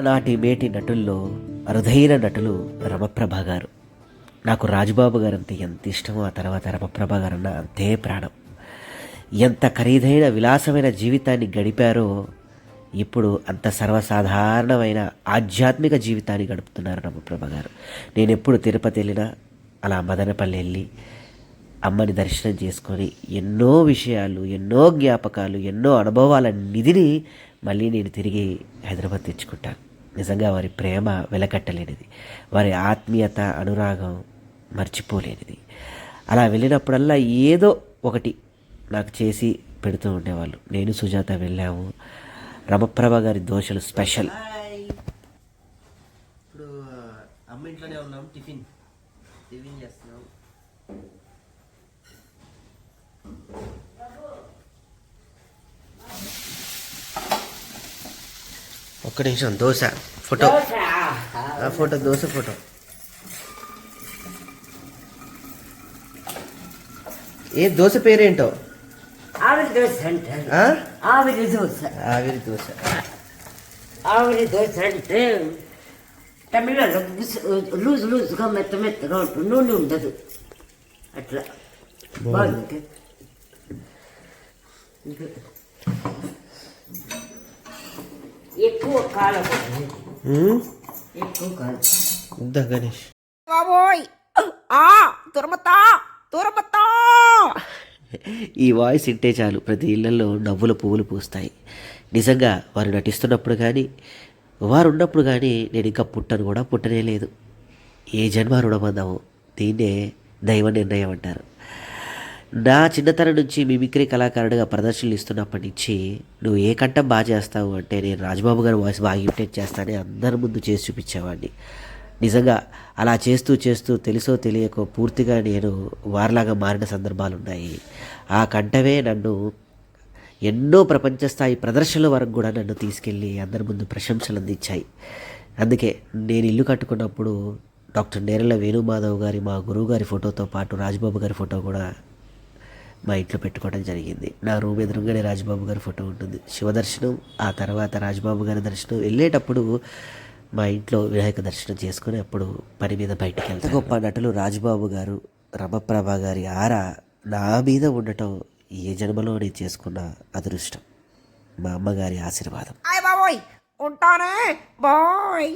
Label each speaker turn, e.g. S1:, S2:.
S1: నాటి మేటి నటుల్లో అరుదైన నటులు రమప్రభ గారు. నాకు రాజుబాబు గారు అంటే ఎంత ఇష్టమో ఆ తర్వాత రమప్రభ గారు అన్న అంతే ప్రాణం. ఎంత ఖరీదైన విలాసమైన జీవితాన్ని గడిపారో ఇప్పుడు అంత సర్వసాధారణమైన ఆధ్యాత్మిక జీవితాన్ని గడుపుతున్నారు రమప్రభ గారు. నేను ఎప్పుడు తిరుపతి వెళ్ళినా అలా మదనపల్లి వెళ్ళి అమ్మని దర్శనం చేసుకొని ఎన్నో విషయాలు ఎన్నో జ్ఞాపకాలు ఎన్నో అనుభవాల నిధిని మళ్ళీ నేను తిరిగి హైదరాబాద్ తెచ్చుకుంటాను. నిజంగా వారి ప్రేమ వెలకట్టలేనిది. వారి ఆత్మీయత అనురాగం మర్చిపోలేనిది. అలా వెళ్ళినప్పుడల్లా ఏదో ఒకటి నాకు చేసి పెడుతూ ఉండేవాళ్ళు. నేను సుజాత వెళ్ళాము. రమప్రభ గారి దోశలు స్పెషల్. ఇప్పుడు అమ్మ ఇంట్లోనే ఉన్నాం. టిఫిన్. టిఫిన్ చేస్తున్నాం. ఒక్క నిమిషం దోశ ఫోటో. ఆ ఫోటో దోశ ఫోటో. ఏ దోశ పేరేంటో?
S2: ఆవిరి దోశ అంటారు? ఆవిరి దోశ.
S1: ఆవిరి దోశ.
S2: ఆవిరి దోశ అంటే తమిళలో లూజ్ లూజ్గా మెత్త మెత్తగా ఉంటుంది నూనె ఉండదు. అట్లా. ఎక్కువ కాలం.
S1: ఉమ్,
S2: ఎక్కువ కాలం.
S1: ఇందా గణేష్.
S2: బాబోయ్! ఆ తురమతా తురమతా
S1: ఈ వాయిస్ వింటే చాలు. ప్రతి ఇళ్ళలో నవ్వుల పువ్వులు పూస్తాయి. నిజంగా వారు నటిస్తున్నప్పుడు కానీ వారు ఉన్నప్పుడు కానీ నేను ఇంకా పుట్టను కూడా పుట్టనే లేదు. ఏ జన్మ రుణబంధము దీన్నే దైవ నిర్ణయం అంటారు. నా చిన్నతనం నుంచి మిమిక్రీ కళాకారుడిగా ప్రదర్శనలు ఇస్తున్నప్పటి నుంచి నువ్వు ఏ కంఠం బాగా చేస్తావు అంటే నేను రాజబాబు గారి వాయిస్ బాగా ఇమిటేట్ చేస్తానని అందరి ముందు చేసి చూపించేవాడిని. నిజంగా అలా చేస్తూ చేస్తూ తెలుసో తెలియకో పూర్తిగా నేను వారిలాగా మారిన సందర్భాలు ఉన్నాయి. ఆ కంఠమే నన్ను ఎన్నో ప్రపంచ స్థాయి ప్రదర్శనల వరకు కూడా నన్ను తీసుకెళ్ళి అందరి ముందు ప్రశంసలు అందించాయి. అందుకే నేను ఇల్లు కట్టుకున్నప్పుడు డాక్టర్ నేరల వేణుమాధవ్ గారి మా గురువు గారి ఫోటోతో పాటు రాజ్బాబు గారి ఫోటో కూడా మా ఇంట్లో పెట్టుకోవడం జరిగింది. నా రూమ్ ఎదురుగానే రాజ్బాబు గారి ఫోటో ఉంటుంది. శివదర్శనం ఆ తర్వాత రాజ్బాబు గారి దర్శనం వెళ్ళేటప్పుడు మా ఇంట్లో వినాయక దర్శనం చేసుకుని అప్పుడు పని మీద బయటికి వెళ్తాను. గొప్ప నటులు రాజ్బాబు గారు రమప్రభ గారి ఆర నా మీద ఉండటం ఏ జన్మలో నేను చేసుకున్న అదృష్టం. మా అమ్మగారి ఆశీర్వాదం.
S2: ఉంటానే! బాయ్!